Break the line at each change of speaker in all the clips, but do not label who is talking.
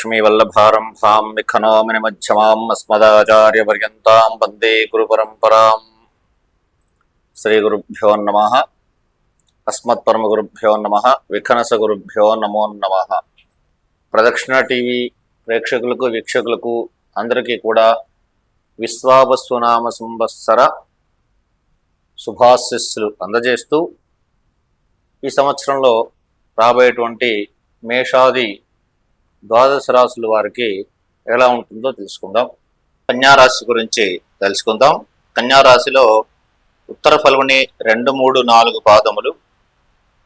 లక్ష్మీవల్లభారంభాం విఖనోమిని మధ్యమాం అస్మదాచార్యపర్యంతాం వందే గురు పరంపరాం శ్రీ గురుభ్యో నమ అస్మత్పరమ గురుభ్యో నమ విఖనస గురుభ్యో నమో నమ ప్రదక్షిణ టీవీ ప్రేక్షకులకు వీక్షకులకు అందరికీ కూడా విశ్వావస్వనామ సంవత్సర శుభాశిస్సులు అందజేస్తూ ఈ సంవత్సరంలో రాబోయేటువంటి మేషాది ద్వాదశ రాశుల వారికి ఎలా ఉంటుందో తెలుసుకుందాం. కన్యారాశి గురించి తెలుసుకుందాం. కన్యారాశిలో ఉత్తర ఫల్గుని రెండు మూడు నాలుగు పాదములు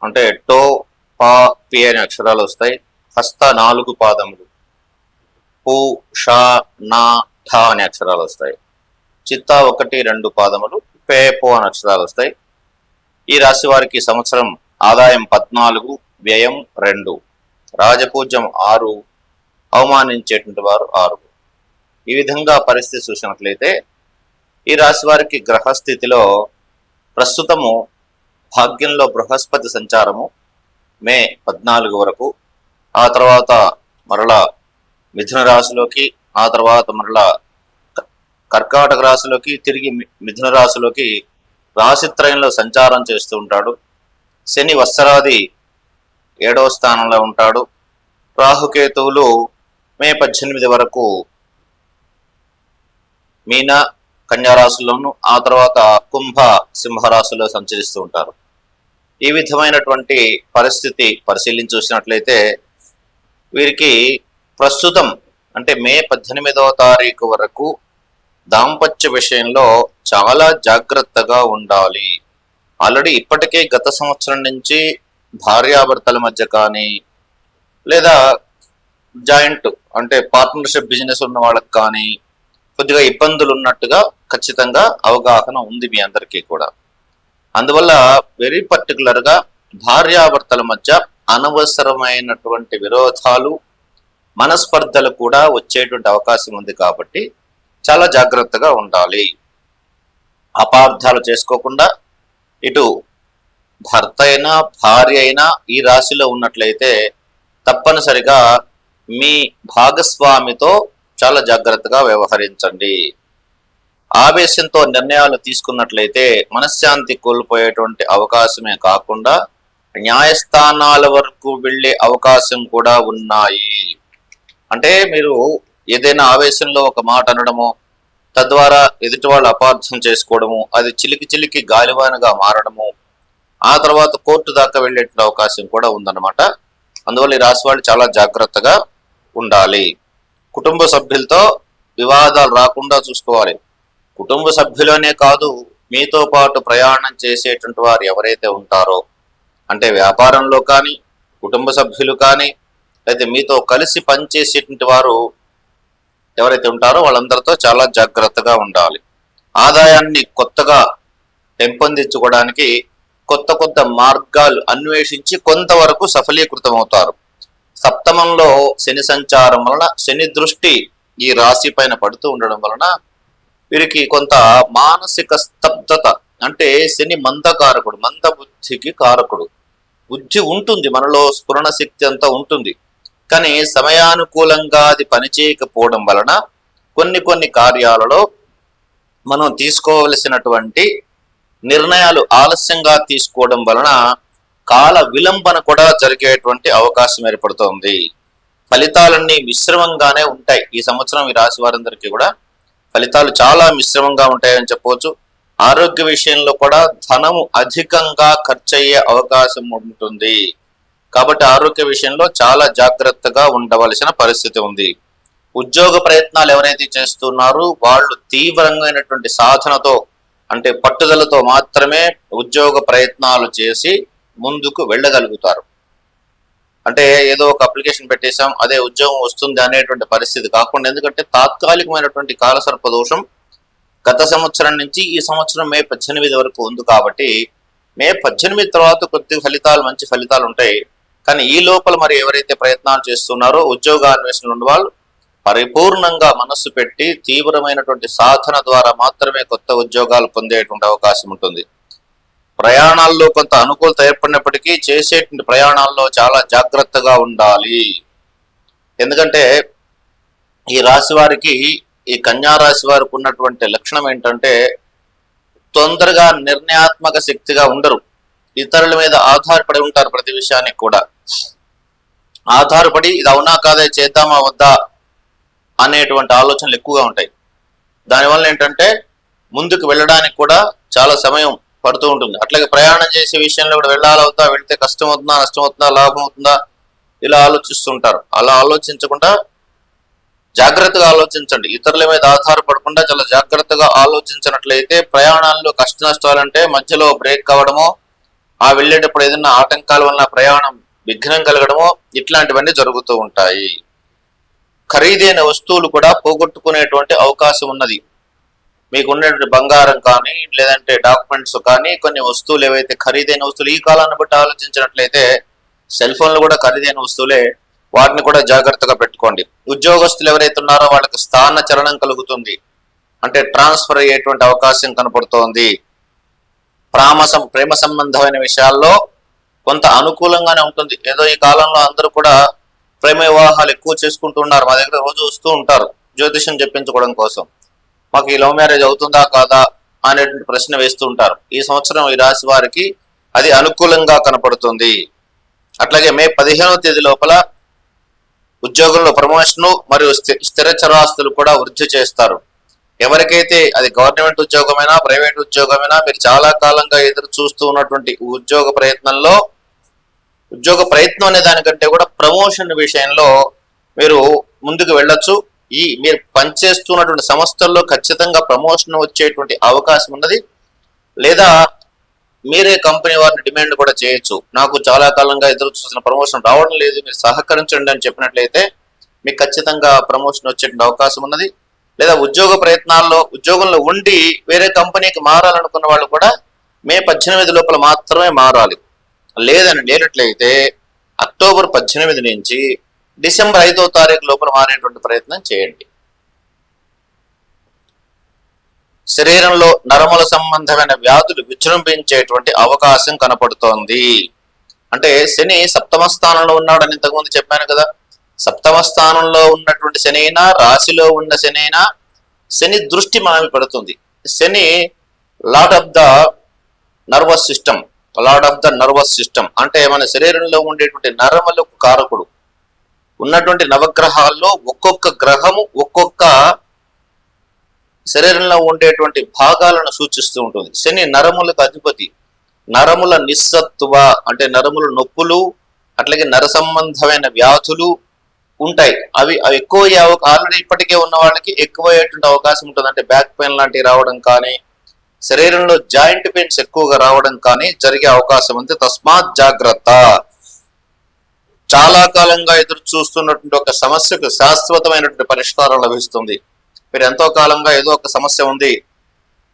అంటే టో పా పి అనే అక్షరాలు వస్తాయి. హస్త నాలుగు పాదములు పు షా నా ఠ అనే అక్షరాలు వస్తాయి. చిత్త ఒకటి రెండు పాదములు పే పో అనే అక్షరాలు వస్తాయి. ఈ రాశి వారికి సంవత్సరం ఆదాయం పద్నాలుగు వ్యయం రెండు. రాజపూజ్యం ఆరు అవమానించేటువంటి వారు ఆరు. ఈ విధంగా పరిస్థితి చూసినట్లయితే ఈ రాశి వారికి గ్రహస్థితిలో ప్రస్తుతము భాగ్యంలో బృహస్పతి సంచారము మే పద్నాలుగు వరకు ఆ తర్వాత మరలా మిథున రాశిలోకి ఆ తర్వాత మరలా కర్కాటక రాశిలోకి తిరిగి మి- మిథున రాశిలోకి రాశిత్రయంలో సంచారం చేస్తూ ఉంటాడు. శని వత్సరాది ఏడవ స్థానంలో ఉంటాడు. రాహుకేతువులు మే పద్దెనిమిది వరకు మీన కన్యారాశుల్లోను ఆ తర్వాత కుంభ సింహరాశిలో సంచరిస్తూ ఉంటారు. ఈ విధమైనటువంటి పరిస్థితి పరిశీలించి చూసినట్లయితే వీరికి ప్రస్తుతం అంటే మే పద్దెనిమిదవ తారీఖు వరకు దాంపత్య విషయంలో చాలా జాగ్రత్తగా ఉండాలి. ఆల్రెడీ ఇప్పటికే గత సంవత్సరం నుంచి భార్యాభర్తల మధ్య కానీ లేదా జాయింట్ అంటే పార్ట్నర్షిప్ బిజినెస్ ఉన్న వాళ్ళకి కానీ కొద్దిగా ఇబ్బందులు ఉన్నట్టుగా ఖచ్చితంగా అవగాహన ఉంది మీ అందరికీ కూడా. అందువల్ల వెరీ పర్టికులర్గా భార్యాభర్తల మధ్య అనవసరమైనటువంటి విరోధాలు మనస్పర్ధలు కూడా వచ్చేటువంటి అవకాశం ఉంది కాబట్టి చాలా జాగ్రత్తగా ఉండాలి. అపార్థాలు చేసుకోకుండా ఇటు భర్త అయినా భార్య అయినా ఈ రాశిలో ఉన్నట్లయితే తప్పనిసరిగా మీ భాగస్వామితో చాలా జాగ్రత్తగా వ్యవహరించండి. ఆవేశంతో నిర్ణయాలు తీసుకున్నట్లయితే మనశ్శాంతి కోల్పోయేటువంటి అవకాశమే కాకుండా న్యాయస్థానాల వరకు వెళ్ళే అవకాశం కూడా ఉన్నాయి. అంటే మీరు ఏదైనా ఆవేశంలో ఒక మాట అనడము తద్వారా ఎదుటి వాళ్ళు అపార్థం చేసుకోవడము అది చిలికి చిలికి గాలివానగా మారడము ఆ తర్వాత కోర్టు దాకా వెళ్ళేటువంటి అవకాశం కూడా ఉందన్నమాట. అందువల్ల ఈ రాశి వాళ్ళు చాలా జాగ్రత్తగా ఉండాలి. కుటుంబ సభ్యులతో వివాదాలు రాకుండా చూసుకోవాలి. కుటుంబ సభ్యులనే కాదు మీతో పాటు ప్రయాణం చేసేటువంటి వారు ఎవరైతే ఉంటారో అంటే వ్యాపారంలో కానీ కుటుంబ సభ్యులు కానీ అయితే మీతో కలిసి పనిచేసేటువంటి వారు ఎవరైతే ఉంటారో వాళ్ళందరితో చాలా జాగ్రత్తగా ఉండాలి. ఆదాయాన్ని కొత్తగా పెంపొందించుకోవడానికి కొత్త కొత్త మార్గాలు అన్వేషించి కొంతవరకు సఫలీకృతం అవుతారు సప్తమంలో శని సంచారం వలన శని దృష్టి ఈ రాశి పైన పడుతూ ఉండడం వలన వీరికి కొంత మానసిక స్తబ్దత అంటే శని మందకారకుడు మంద బుద్ధికి కారకుడు. బుద్ధి ఉంటుంది మనలో స్ఫురణ శక్తి అంతా ఉంటుంది. కానీ సమయానుకూలంగా అది పనిచేయకపోవడం వలన కొన్ని కొన్ని కార్యాలలో మనం తీసుకోవలసినటువంటి నిర్ణయాలు ఆలస్యంగా తీసుకోవడం వలన కాల విలంబన కూడా జరిగేటువంటి అవకాశం ఏర్పడుతోంది. ఫలితాలన్నీ మిశ్రమంగానే ఉంటాయి. ఈ సంవత్సరం ఈ రాశి వారందరికీ కూడా ఫలితాలు చాలా మిశ్రమంగా ఉంటాయని చెప్పవచ్చు. ఆరోగ్య విషయంలో కూడా ధనము అధికంగా ఖర్చయ్యే అవకాశం ఉంటుంది. కాబట్టి ఆరోగ్య విషయంలో చాలా జాగ్రత్తగా ఉండవలసిన పరిస్థితి ఉంది. ఉద్యోగ ప్రయత్నాలు ఎవరైతే చేస్తున్నారో వాళ్ళు తీవ్రమైనటువంటి సాధనతో అంటే పట్టుదలతో మాత్రమే ఉద్యోగ ప్రయత్నాలు చేసి ముందుకు వెళ్ళగలుగుతారు. అంటే ఏదో ఒక అప్లికేషన్ పెట్టేశాం అదే ఉద్యోగం వస్తుంది అనేటువంటి పరిస్థితి కాకుండా ఎందుకంటే తాత్కాలికమైనటువంటి కాలసర్ప దోషం గత సంవత్సరం నుంచి ఈ సంవత్సరం మే పద్దెనిమిది వరకు ఉంది కాబట్టి మే పద్దెనిమిది తర్వాత కొద్ది ఫలితాలు మంచి ఫలితాలు ఉంటాయి. కానీ ఈ లోపల మరి ఎవరైతే ప్రయత్నాలు చేస్తున్నారో ఉద్యోగ అన్వేషణలు ఉన్న వాళ్ళు పరిపూర్ణంగా మనస్సు పెట్టి తీవ్రమైనటువంటి సాధన ద్వారా మాత్రమే కొత్త ఉద్యోగాలు పొందేటువంటి అవకాశం ఉంటుంది. ప్రయాణాల్లో కొంత అనుకూలత ఏర్పడినప్పటికీ చేసేటువంటి ప్రయాణాల్లో చాలా జాగ్రత్తగా ఉండాలి. ఎందుకంటే ఈ రాశి వారికి ఈ కన్యా రాశి వారికి ఉన్నటువంటి లక్షణం ఏంటంటే తొందరగా నిర్ణయాత్మక శక్తిగా ఉండరు. ఇతరుల మీద ఆధారపడి ఉంటారు ప్రతి విషయానికి కూడా. ఆధారపడి ఇది అవునా కాదే చేద్దామా వద్దా అనేటువంటి ఆలోచనలు ఎక్కువగా ఉంటాయి. దానివల్ల ఏంటంటే ముందుకు వెళ్ళడానికి కూడా చాలా సమయం పడుతూ ఉంటుంది. అట్లాగే ప్రయాణం చేసే విషయంలో కూడా వెళ్ళాలవుతా వెళితే కష్టం అవుతుందా నష్టం అవుతుందా లాభం అవుతుందా ఇలా ఆలోచిస్తుంటారు. అలా ఆలోచించకుండా జాగ్రత్తగా ఆలోచించండి. ఇతరుల మీద ఆధారపడకుండా చాలా జాగ్రత్తగా ఆలోచించినట్లయితే ప్రయాణాల్లో కష్ట నష్టాలంటే మధ్యలో బ్రేక్ కావడమో ఆ వెళ్ళేటప్పుడు ఏదైనా ఆటంకాల వలన ప్రయాణం విఘ్నం కలగడమో ఇట్లాంటివన్నీ జరుగుతూ ఉంటాయి. ఖరీదైన వస్తువులు కూడా పోగొట్టుకునేటువంటి అవకాశం ఉన్నది. మీకు ఉన్నటువంటి బంగారం కానీ లేదంటే డాక్యుమెంట్స్ కానీ కొన్ని వస్తువులు ఏవైతే ఖరీదైన వస్తువులు ఈ కాలాన్ని బట్టి ఆలోచించినట్లయితే సెల్ ఫోన్లు కూడా ఖరీదైన వస్తువులే. వాటిని కూడా జాగ్రత్తగా పెట్టుకోండి. ఉద్యోగస్తులు ఎవరైతే ఉన్నారో వాళ్ళకి స్థాన చలనం కలుగుతుంది. అంటే ట్రాన్స్ఫర్ అయ్యేటువంటి అవకాశం కనపడుతోంది. ప్రామసం ప్రేమ సంబంధమైన విషయాల్లో కొంత అనుకూలంగానే ఉంటుంది. ఏదో ఈ కాలంలో అందరూ కూడా ప్రేమ వివాహాలు ఎక్కువ చేసుకుంటూ ఉన్నారు. మా దగ్గర రోజు వస్తూ ఉంటారు జ్యోతిషం చెప్పించుకోవడం కోసం. మాకు ఈ లవ్ మ్యారేజ్ అవుతుందా కాదా అనేటువంటి ప్రశ్న వేస్తూ ఉంటారు. ఈ సంవత్సరం ఈ రాశి వారికి అది అనుకూలంగా కనపడుతుంది. అట్లాగే మే పదిహేనవ తేదీ లోపల ఉద్యోగంలో ప్రమోషను మరియు స్థి- స్థిర చరాస్తులు కూడా వృద్ధి చేస్తారు. ఎవరికైతే అది గవర్నమెంట్ ఉద్యోగమైనా ప్రైవేట్ ఉద్యోగమైనా మీరు చాలా కాలంగా ఎదురు చూస్తూ ఉన్నటువంటి ఉద్యోగ ప్రయత్నంలో ఉద్యోగ ప్రయత్నం అనే దానికంటే కూడా ప్రమోషన్ విషయంలో మీరు ముందుకు వెళ్ళొచ్చు. ఈ మీరు పనిచేస్తున్నటువంటి సంస్థల్లో ఖచ్చితంగా ప్రమోషన్ వచ్చేటువంటి అవకాశం ఉన్నది. లేదా మీరే కంపెనీ వారిని డిమాండ్ కూడా చేయొచ్చు. నాకు చాలా కాలంగా ఎదురు చూసిన ప్రమోషన్ రావడం లేదు. మీరు సహకరించండి అని చెప్పినట్లయితే మీకు ఖచ్చితంగా ప్రమోషన్ వచ్చేటువంటి అవకాశం ఉన్నది. లేదా ఉద్యోగ ప్రయత్నాల్లో ఉద్యోగంలో ఉండి వేరే కంపెనీకి మారాలనుకున్న వాళ్ళు కూడా మే పద్దెనిమిది లోపల మాత్రమే మారాలి. లేదని లేనట్లయితే అక్టోబర్ పద్దెనిమిది నుంచి డిసెంబర్ ఐదో తారీఖు లోపల మారేటువంటి ప్రయత్నం చేయండి. శరీరంలో నరముల సంబంధమైన వ్యాధులు విజృంభించేటువంటి అవకాశం కనపడుతోంది. అంటే శని సప్తమ స్థానంలో ఉన్నాడని ఇంతకుముందు చెప్పాను కదా. సప్తమ స్థానంలో ఉన్నటువంటి శని అయినా రాశిలో ఉన్న శని అయినా శని దృష్టి మనవి పడుతుంది. Shani lot of the nervous system lot of the nervous system అంటే మన శరీరంలో ఉండేటువంటి నరములకు కారకుడు. ఉన్నటువంటి నవగ్రహాల్లో ఒక్కొక్క గ్రహము ఒక్కొక్క శరీరంలో ఉండేటువంటి భాగాలను సూచిస్తూ ఉంటుంది. శని నరములకు అధిపతి. నరముల నిస్సత్తువ అంటే నరముల నొప్పులు అట్లాగే నర సంబంధమైన వ్యాధులు ఉంటాయి. అవి అవి ఎక్కువ అయ్యే ఆల్రెడీ ఇప్పటికే ఉన్న వాళ్ళకి ఎక్కువ అయ్యేటువంటి అవకాశం ఉంటుంది. అంటే బ్యాక్ పెయిన్ లాంటివి రావడం కానీ శరీరంలో జాయింట్ పెయిన్స్ ఎక్కువగా రావడం కానీ జరిగే అవకాశం ఉంది. తస్మాత్ జాగ్రత్త. చాలా కాలంగా ఎదురు చూస్తున్నటువంటి ఒక సమస్యకు శాశ్వతమైనటువంటి పరిష్కారం లభిస్తుంది. మీరు ఎంతో కాలంగా ఏదో ఒక సమస్య ఉంది.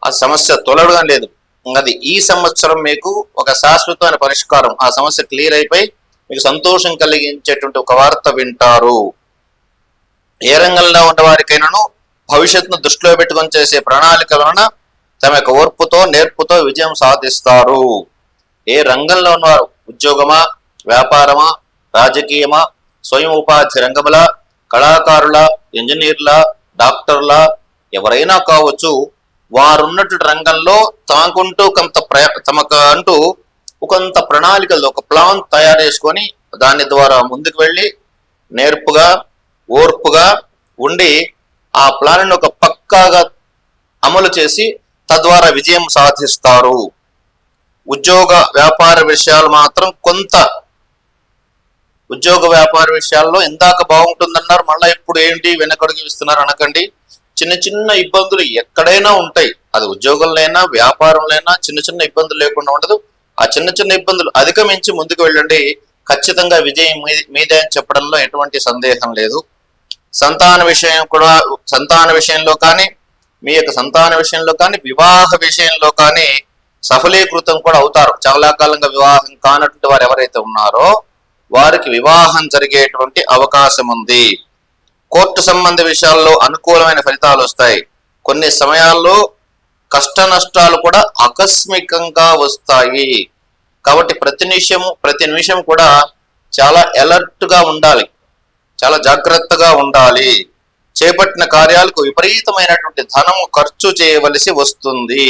ఆ సమస్య తొలగడం లేదు. అది ఈ సంవత్సరం మీకు ఒక శాశ్వతమైన పరిష్కారం. ఆ సమస్య క్లియర్ అయిపోయి మీకు సంతోషం కలిగించేటువంటి ఒక వార్త వింటారు. ఏ రంగంలో ఉన్న వారికైనాను భవిష్యత్తును దృష్టిలో పెట్టుకొని చేసే ప్రణాళిక వలన తమ యొక్క ఓర్పుతో నేర్పుతో విజయం సాధిస్తారు. ఏ రంగంలో ఉన్నవారు? ఉద్యోగమా? వ్యాపారమా? రాజకీయమా? స్వయం ఉపాధి రంగముల? కళాకారుల? ఇంజనీర్ల? డాక్టర్ల? ఎవరైనా కావచ్చు వారున్నటువంటి రంగంలో తమకుంటూ కొంత ప్రయ తమకు అంటూ కొంత ప్రణాళికలు ఒక ప్లాన్ తయారు చేసుకొని దాని ద్వారా ముందుకు వెళ్ళి నేర్పుగా ఓర్పుగా ఉండి ఆ ప్లాన్ ఒక పక్కాగా అమలు చేసి తద్వారా విజయం సాధిస్తారు. ఉద్యోగ వ్యాపార విషయాలు మాత్రం కొంత ఉద్యోగ వ్యాపార విషయాల్లో ఇందాక బాగుంటుందన్నారు మళ్ళీ ఇప్పుడు ఏంటి వెనకడుగు ఇస్తున్నారు అనకండి. చిన్న చిన్న ఇబ్బందులు ఎక్కడైనా ఉంటాయి. అది ఉద్యోగంలోనైనా వ్యాపారంలోనైనా చిన్న చిన్న ఇబ్బందులు లేకుండా ఉండదు. ఆ చిన్న చిన్న ఇబ్బందులు అధిగమించి ముందుకు వెళ్ళండి. ఖచ్చితంగా విజయం మీదే అని చెప్పడంలో ఎటువంటి సందేహం లేదు. సంతాన విషయం కూడా సంతాన విషయంలో కానీ మీ యొక్క సంతాన విషయంలో కానీ వివాహ విషయంలో కానీ సఫలీకృతం కూడా అవుతారు. చాలా కాలంగా వివాహం కానటువంటి వారు ఎవరైతే ఉన్నారో వారికి వివాహం జరిగేటువంటి అవకాశం ఉంది. కోర్టు సంబంధ విషయాల్లో అనుకూలమైన ఫలితాలు వస్తాయి. కొన్ని సమయాల్లో కష్ట నష్టాలు కూడా ఆకస్మికంగా వస్తాయి. కాబట్టి ప్రతి నిమిషం ప్రతి నిమిషం కూడా చాలా ఎలర్ట్గా ఉండాలి. చాలా జాగ్రత్తగా ఉండాలి. చేపట్టిన కార్యాలకు విపరీతమైనటువంటి ధనము ఖర్చు చేయవలసి వస్తుంది.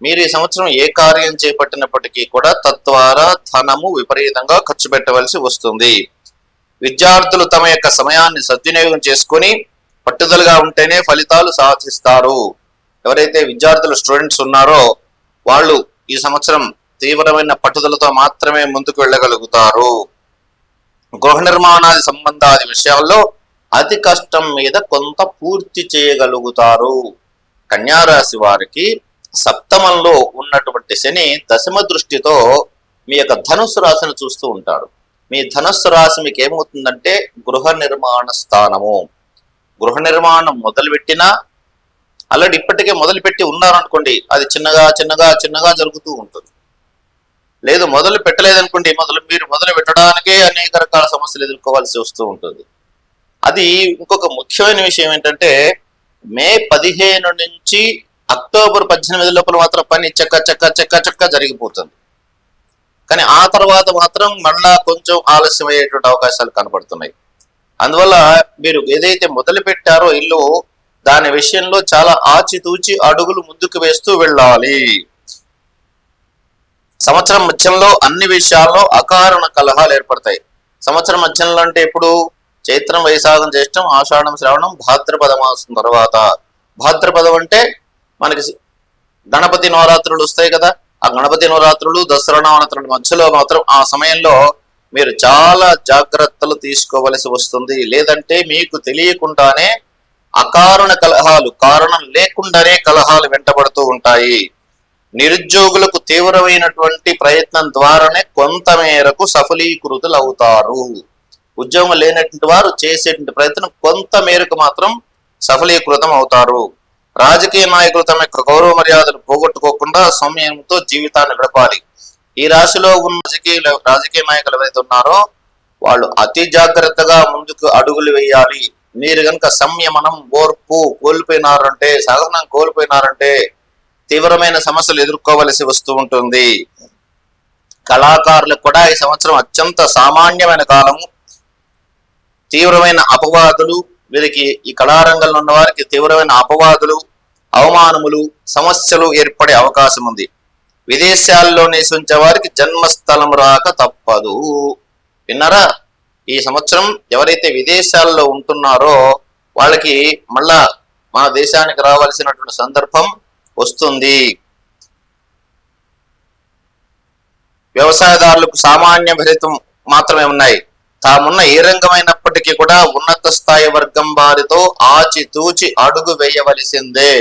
మీరు ఈ సంవత్సరం ఏ కార్యం చేపట్టినప్పటికీ కూడా తద్వారా ధనము విపరీతంగా ఖర్చు పెట్టవలసి వస్తుంది. విద్యార్థులు తమ యొక్క సమయాన్ని సద్వినియోగం చేసుకొని పట్టుదలగా ఉంటేనే ఫలితాలు సాధిస్తారు. ఎవరైతే విద్యార్థులు స్టూడెంట్స్ ఉన్నారో వాళ్ళు ఈ సంవత్సరం తీవ్రమైన పట్టుదలతో మాత్రమే ముందుకు వెళ్ళగలుగుతారు. గృహ నిర్మాణాది సంబంధాది విషయాల్లో అతి కష్టం మీద కొంత పూర్తి చేయగలుగుతారు. కన్యారాశి వారికి సప్తమంలో ఉన్నటువంటి శని దశమ దృష్టితో మీ యొక్క ధనుస్సు రాశిని చూస్తూ ఉంటాడు. మీ ధనుస్సు రాశి మీకు ఏమవుతుందంటే గృహ నిర్మాణ స్థానము. గృహ నిర్మాణం మొదలుపెట్టినా ఆల్రెడీ ఇప్పటికే మొదలుపెట్టి ఉన్నారనుకోండి అది చిన్నగా చిన్నగా చిన్నగా జరుగుతూ ఉంటుంది. లేదు మొదలు పెట్టలేదనుకోండి మొదలు మీరు మొదలు పెట్టడానికే అనేక రకాల సమస్యలు ఎదుర్కోవాల్సి వస్తూ ఉంటుంది. అది ఇంకొక ముఖ్యమైన విషయం ఏంటంటే మే పదిహేను నుంచి అక్టోబర్ పద్దెనిమిది లోపల మాత్రం పని చక్క చక్క చక్క చక్క జరిగిపోతుంది. కానీ ఆ తర్వాత మాత్రం మళ్ళా కొంచెం ఆలస్యం అయ్యేటువంటి అవకాశాలు కనబడుతున్నాయి. అందువల్ల మీరు ఏదైతే మొదలు పెట్టారో ఇల్లు దాని విషయంలో చాలా ఆచితూచి అడుగులు ముందుకు వేస్తూ వెళ్ళాలి. సంవత్సరం మధ్యంలో అన్ని విషయాల్లో అకారణ కలహాలు ఏర్పడతాయి. సంవత్సరం మధ్యంలో అంటే ఎప్పుడు? చైత్రం వైశాఖం జ్యేష్టం ఆషాఢం శ్రావణం భాద్రపద మాసం తర్వాత. భాద్రపదం అంటే మనకి గణపతి నవరాత్రులు వస్తాయి కదా. ఆ గణపతి నవరాత్రులు దసరా నవరాత్రుల మధ్యలో మాత్రం ఆ సమయంలో మీరు చాలా జాగ్రత్తలు తీసుకోవలసి వస్తుంది. లేదంటే మీకు తెలియకుండానే అకారణ కలహాలు కారణం లేకుండానే కలహాలు వెంటబడుతూ ఉంటాయి. నిరుద్యోగులకు తీవ్రమైనటువంటి ప్రయత్నం ద్వారానే కొంత మేరకు సఫలీకృతులు అవుతారు ఉద్యోగం లేనటువంటి వారు చేసేటువంటి ప్రయత్నం కొంత మేరకు మాత్రం సఫలీకృతం అవుతారు. రాజకీయ నాయకులు తమ యొక్క గౌరవ మర్యాదలు పోగొట్టుకోకుండా సమయంతో జీవితాన్ని గడపాలి. ఈ రాశిలో ఉన్న రాజకీయ రాజకీయ నాయకులు ఎవరైతే ఉన్నారో వాళ్ళు అతి జాగ్రత్తగా ముందుకు అడుగులు వేయాలి. మీరు కనుక సంయమనం ఓర్పు కోల్పోయినారంటే సహనం కోల్పోయినారంటే తీవ్రమైన సమస్యలు ఎదుర్కోవలసి వస్తూ ఉంటుంది. కళాకారులకు కూడా ఈ సంవత్సరం అత్యంత సామాన్యమైన కాలము. తీవ్రమైన అపవాదులు వీరికి ఈ కళారంగంలో ఉన్న వారికి తీవ్రమైన అపవాదులు అవమానములు సమస్యలు ఏర్పడే అవకాశం ఉంది విదేశాల్లో నివసించే వారికి జన్మస్థలం రాక తప్పదు. విన్నారా? ఈ సంవత్సరం ఎవరైతే విదేశాల్లో ఉంటున్నారో వాళ్ళకి మళ్ళా మన దేశానికి రావాల్సినటువంటి సందర్భం వస్తుంది. వ్యవసాయదారులకు సామాన్య ఫలితం మాత్రమే ఉన్నాయి. తామున్న ఏ రంగమైనప్పటికీ కూడా ఉన్నత స్థాయి వర్గం వారితో ఆచితూచి అడుగు వేయవలసిందే.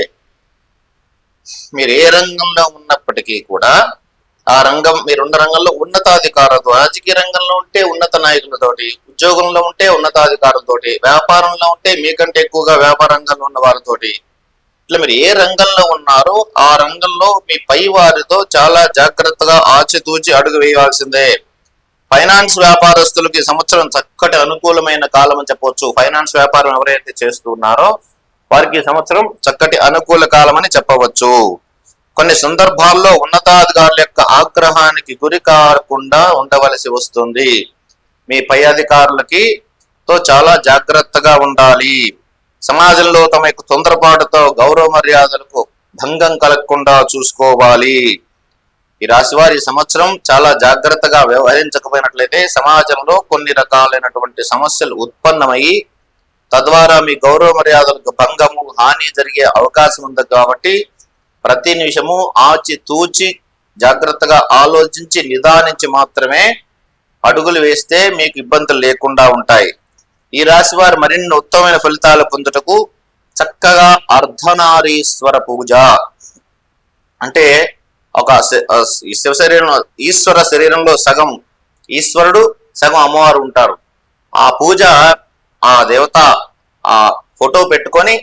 మీరు ఏ రంగంలో ఉన్నప్పటికీ కూడా ఆ రంగం మీరున్న రంగంలో ఉన్నతాధికారులతో రాజకీయ రంగంలో ఉంటే ఉన్నత నాయకులతోటి ఉద్యోగంలో ఉంటే ఉన్నతాధికారులతోటి వ్యాపారంలో ఉంటే మీకంటే ఎక్కువగా వ్యాపార రంగంలో ఉన్న వారితోటి ఇట్లా మీరు ఏ రంగంలో ఉన్నారో ఆ రంగంలో మీ పై వారితో చాలా జాగ్రత్తగా ఆచితూచి అడుగు వేయాల్సిందే ఫైనాన్స్ వ్యాపారస్తులకి సంవత్సరం చక్కటి అనుకూలమైన కాలం అని చెప్పవచ్చు ఫైనాన్స్ వ్యాపారం ఎవరైతే చేస్తున్నారో వారికి సంవత్సరం చక్కటి అనుకూల కాలం అని చెప్పవచ్చు. కొన్ని సందర్భాల్లో ఉన్నతాధికారుల యొక్క ఆగ్రహానికి గురి కాకుండా ఉండవలసి వస్తుంది. మీ పై అధికారులకి తో చాలా జాగ్రత్తగా ఉండాలి. సమాజంలో తమ యొక్క తొందరపాటుతో గౌరవ మర్యాదలకు భంగం కలగకుండా చూసుకోవాలి. ఈ రాశి వారి సంవత్సరం చాలా జాగ్రత్తగా వ్యవహరించకపోయినట్లయితే సమాజంలో కొన్ని రకాలైనటువంటి సమస్యలు ఉత్పన్నమయ్యి తద్వారా మీ గౌరవ మర్యాదలకు భంగము హాని జరిగే అవకాశం ఉంది కాబట్టి ప్రతి నిమిషము ఆచి తూచి జాగ్రత్తగా ఆలోచించి నిదానించి మాత్రమే అడుగులు వేస్తే మీకు ఇబ్బందులు లేకుండా ఉంటాయి. ఈ రాశి వారు మరిన్ని ఉత్తమమైన ఫలితాలు పొందుటకు చక్కగా అర్ధనారీశ్వర పూజ. అంటే ఒక ఈ శివ శరీరంలో ఈశ్వర శరీరంలో సగం ఈశ్వరుడు సగం అమ్మవారు ఉంటారు. ఆ పూజ ఆ దేవత ఆ ఫోటో పెట్టుకొని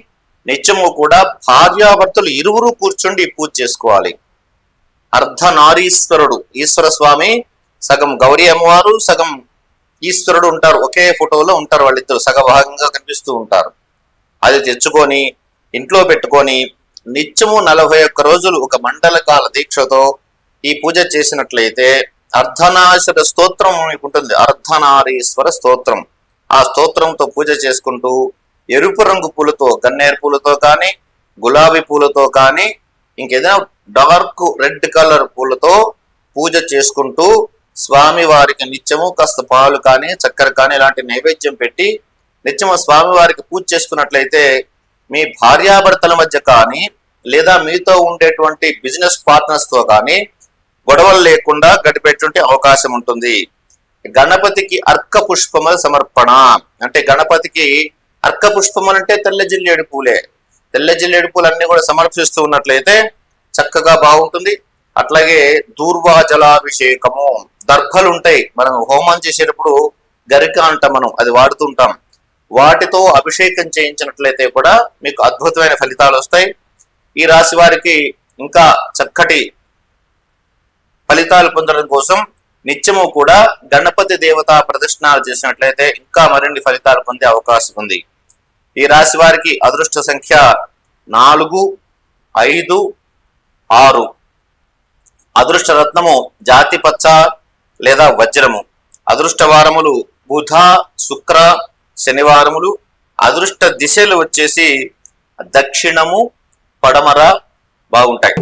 నిత్యము కూడా భార్యాభర్తలు ఇరువురు కూర్చుండి పూజ చేసుకోవాలి. అర్ధనారీశ్వరుడు ఈశ్వర స్వామి సగం గౌరీ అమ్మవారు సగం ఈశ్వరుడు ఉంటారు. ఒకే ఫోటోలో ఉంటారు వాళ్ళిద్దరు సగ భాగంగా కనిపిస్తూ ఉంటారు. అది తెచ్చుకొని ఇంట్లో పెట్టుకొని నిత్యము నలభై ఒక్క రోజులు ఒక మండల కాల దీక్షతో ఈ పూజ చేసినట్లయితే అర్ధనాశర స్తోత్రం మీకు ఉంటుంది. అర్ధనారీశ్వర స్తోత్రం. ఆ స్తోత్రంతో పూజ చేసుకుంటూ ఎరుపు రంగు పూలతో గన్నేరు పూలతో కానీ గులాబీ పూలతో కానీ ఇంకేదైనా డార్క్ రెడ్ కలర్ పూలతో పూజ చేసుకుంటూ స్వామి వారికి నిత్యము కాస్త పాలు కానీ చక్కెర కానీ ఇలాంటి నైవేద్యం పెట్టి నిత్యము స్వామి వారికి పూజ చేసుకున్నట్లయితే మీ భార్యాభర్తల మధ్య కానీ లేదా మీతో ఉండేటువంటి బిజినెస్ పార్ట్నర్స్తో కానీ గొడవలు లేకుండా గడిపేటువంటి అవకాశం ఉంటుంది. గణపతికి అర్క పుష్పముల సమర్పణ. అంటే గణపతికి అర్క పుష్పములు అంటే తెల్ల జిల్లేడు పూలే. తెల్ల జిల్లేడు పూలు అన్ని కూడా సమర్పిస్తూ ఉన్నట్లయితే చక్కగా బాగుంటుంది. అట్లాగే దూర్వా జలాభిషేకము దర్భలు ఉంటాయి మనం హోమం చేసేటప్పుడు గరిక అంటాం మనం అది వాడుతుంటాం. వాటితో అభిషేకం చేయించినట్లయితే కూడా మీకు అద్భుతమైన ఫలితాలు వస్తాయి. ఈ రాశి వారికి ఇంకా చక్కటి ఫలితాలు పొందడం కోసం నిత్యము కూడా గణపతి దేవతా ప్రదర్శనలు చేసినట్లయితే ఇంకా మరిన్ని ఫలితాలు పొందే అవకాశం ఉంది. ఈ రాశి వారికి అదృష్ట సంఖ్య నాలుగు ఐదు ఆరు. అదృష్ట రత్నము జాతిపచ్చ లేదా వజ్రము. అదృష్ట వారములు బుధ శుక్ర శనివారములు అదృష్ట దిశలు వచ్చేసి దక్షిణము పడమర బాగుంటాయి.